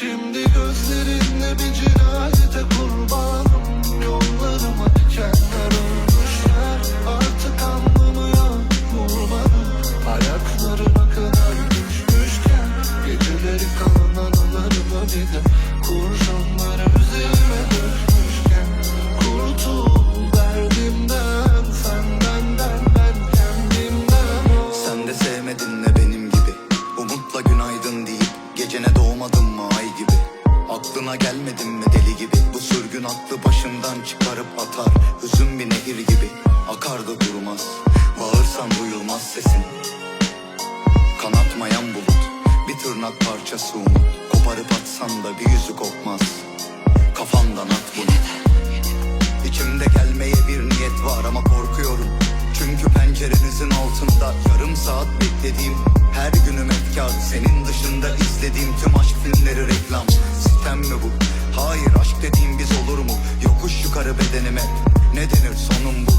Şimdi gözlerinle bir cinayete kurbanım. Yollarıma dikenler örmüşler. Artık anlamıyor vurmanın Ayaklarına kadar düşmüşken Geceleri kalan anılarımı bir de Kurşunları üzerime dökmüşken Kurtul derdimden Senden der ben kendimden. Sen de sevmedin mi benim gibi Umutla günaydın deyip Gecene doğmadın mı Aklına gelmedin mi deli gibi? Bu sürgün aklı başımdan çıkarıp atar Hüzün bir nehir gibi. Akar da durmaz Bağırsan duyulmaz sesin. Kanatmayan bulut Bir tırnak parçası umut. Koparıp atsan da bir yüzü kopmaz. Kafamdan at bunu. İçimde gelmeye bir niyet var ama korkuyorum. Çünkü pencerenizin altında yarım saat beklediğim Her günüm efkar. Senin dışında izlediğim tüm aşk filmleri reklam Sitem mi bu? Hayır aşk dediğim biz olur mu? Yokuş yukarı bedenime ne denir sonum bu?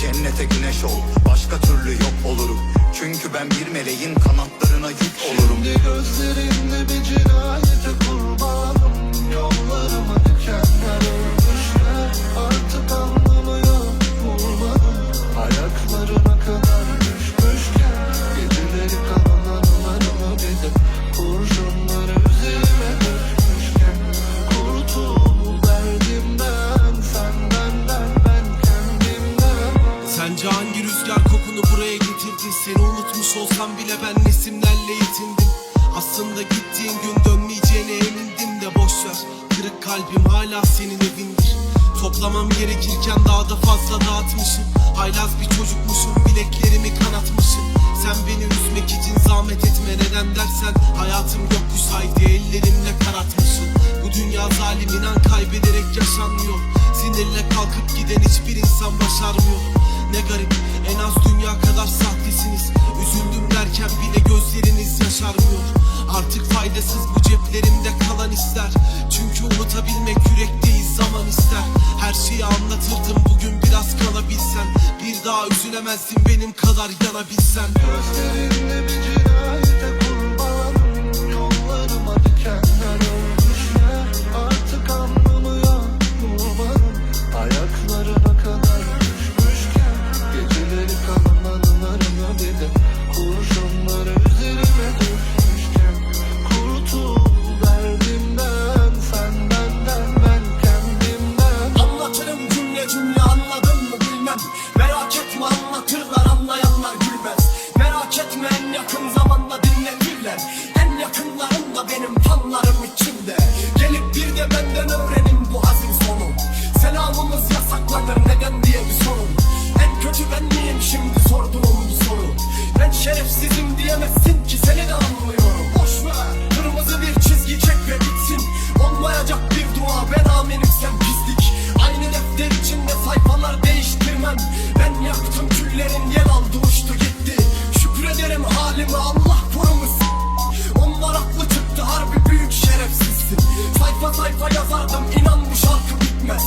Cennete güneş ol başka türlü yok olurum Çünkü ben bir meleğin kanatlarına yük olurum Şimdi gözlerimle bir cinayete kurbanım Yollarıma Olsam bile ben resimlerle yetindim. Aslında gittiğin gün dönmeyeceğine emindim de boş ver. Kırık kalbim hala senin evindir. Toplamam gerekirken daha da fazla dağıtmışım. Haylaz bir çocukmuşum bileklerimi kanatmışım. Sen beni üzmek için zahmet etme neden dersen Hayatım yokuş haydi ellerimle karartmışım. Bu dünya zalim inan kaybederek yaşanmıyor. Sinirle kalkıp giden hiçbir insan başarmıyor. Ne garip daha üzülemezdin benim kadar yanabilsen Gözlerinde yakınlarımla benim panlarım içinde. Gelip bir de benden öğren sayfa yazardım inan bu şarkı bitmez.